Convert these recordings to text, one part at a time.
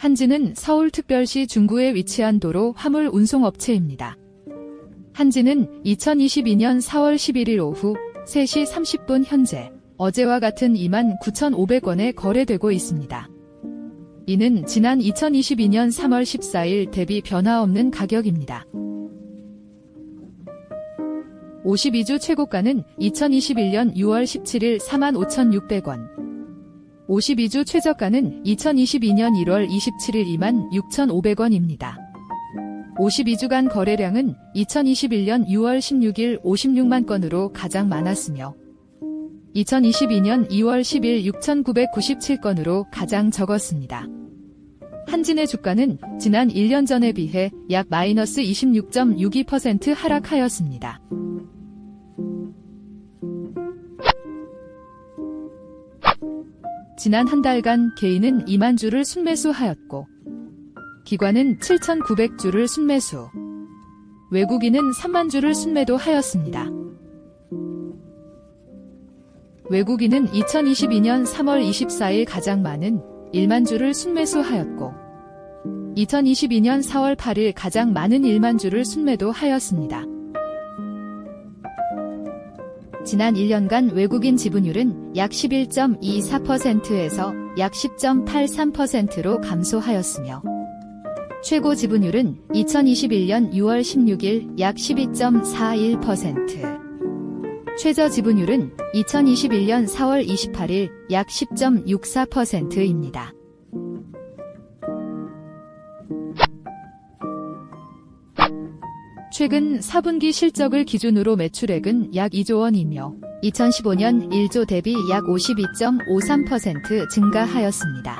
한지는 서울특별시 중구에 위치한 도로 화물 운송업체입니다. 한지는 2022년 4월 11일 오후 3시 30분 현재 어제와 같은 29,500원에 거래되고 있습니다. 이는 지난 2022년 3월 14일 대비 변화 없는 가격입니다. 52주 최고가는 2021년 6월 17일 45,600원. 52주 최저가는 2022년 1월 27일 26,500원입니다. 52주간 거래량은 2021년 6월 16일 56만 건으로 가장 많았으며 2022년 2월 10일 6,997건으로 가장 적었습니다. 한진의 주가는 지난 1년 전에 비해 약 마이너스 26.62% 하락하였습니다. 지난 한 달간 개인은 2만 주를 순매수하였고 기관은 7,900주를 순매수, 외국인은 3만 주를 순매도 하였습니다. 외국인은 2022년 3월 24일 가장 많은 1만 주를 순매수하였고 2022년 4월 8일 가장 많은 1만 주를 순매도 하였습니다. 지난 1년간 외국인 지분율은 약 11.24%에서 약 10.83%로 감소하였으며 최고 지분율은 2021년 6월 16일 약 12.41%, 최저 지분율은 2021년 4월 28일 약 10.64%입니다. 최근 4분기 실적을 기준으로 매출액은 약 2조 원이며 2015년 1조 대비 약 52.53% 증가하였습니다.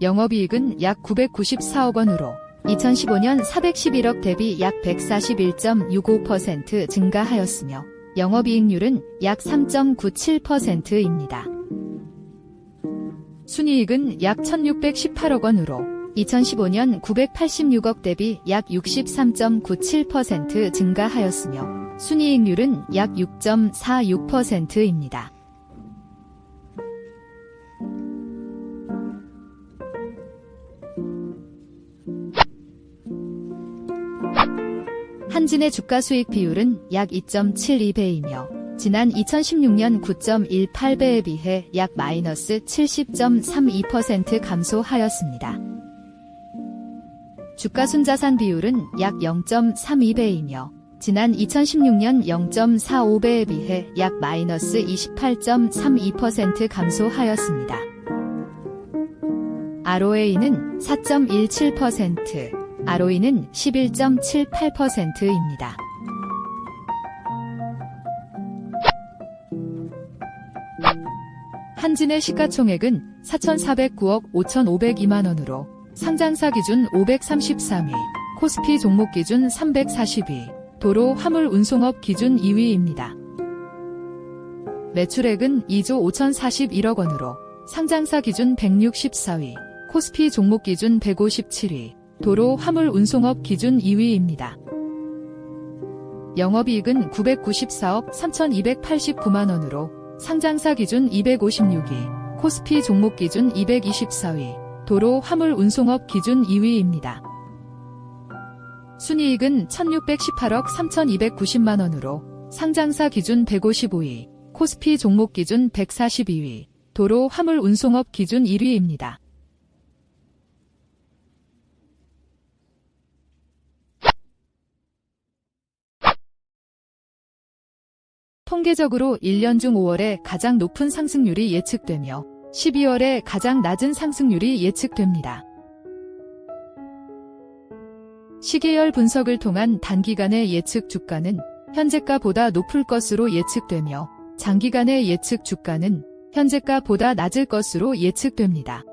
영업이익은 약 994억 원으로 2015년 411억 대비 약 141.65% 증가하였으며 영업이익률은 약 3.97%입니다. 순이익은 약 1618억 원으로 2015년 986억 대비 약 63.97% 증가하였으며 순이익률은 약 6.46%입니다. 한진의 주가 수익 비율은 약 2.72배이며 지난 2016년 9.18배에 비해 약 마이너스 70.32% 감소하였습니다. 주가 순자산 비율은 약 0.32배이며 지난 2016년 0.45배에 비해 약 마이너스 28.32% 감소하였습니다. ROA는 4.17%, ROE는 11.78%입니다. 한진의 시가총액은 4,409억 5,502만 원으로 상장사 기준 533위, 코스피 종목 기준 342, 도로 화물 운송업 기준 2위입니다. 매출액은 2조 5,041억 원으로 상장사 기준 164위, 코스피 종목 기준 157위, 도로 화물 운송업 기준 2위입니다. 영업이익은 994억 3,289만 원으로 상장사 기준 256위, 코스피 종목 기준 224위, 도로 화물 운송업 기준 2위입니다. 순이익은 1,618억 3,290만 원으로 상장사 기준 155위, 코스피 종목 기준 142위, 도로 화물 운송업 기준 1위입니다. 통계적으로 1년 중 5월에 가장 높은 상승률이 예측되며 12월에 가장 낮은 상승률이 예측됩니다. 시계열 분석을 통한 단기간의 예측 주가는 현재가보다 높을 것으로 예측되며 장기간의 예측 주가는 현재가보다 낮을 것으로 예측됩니다.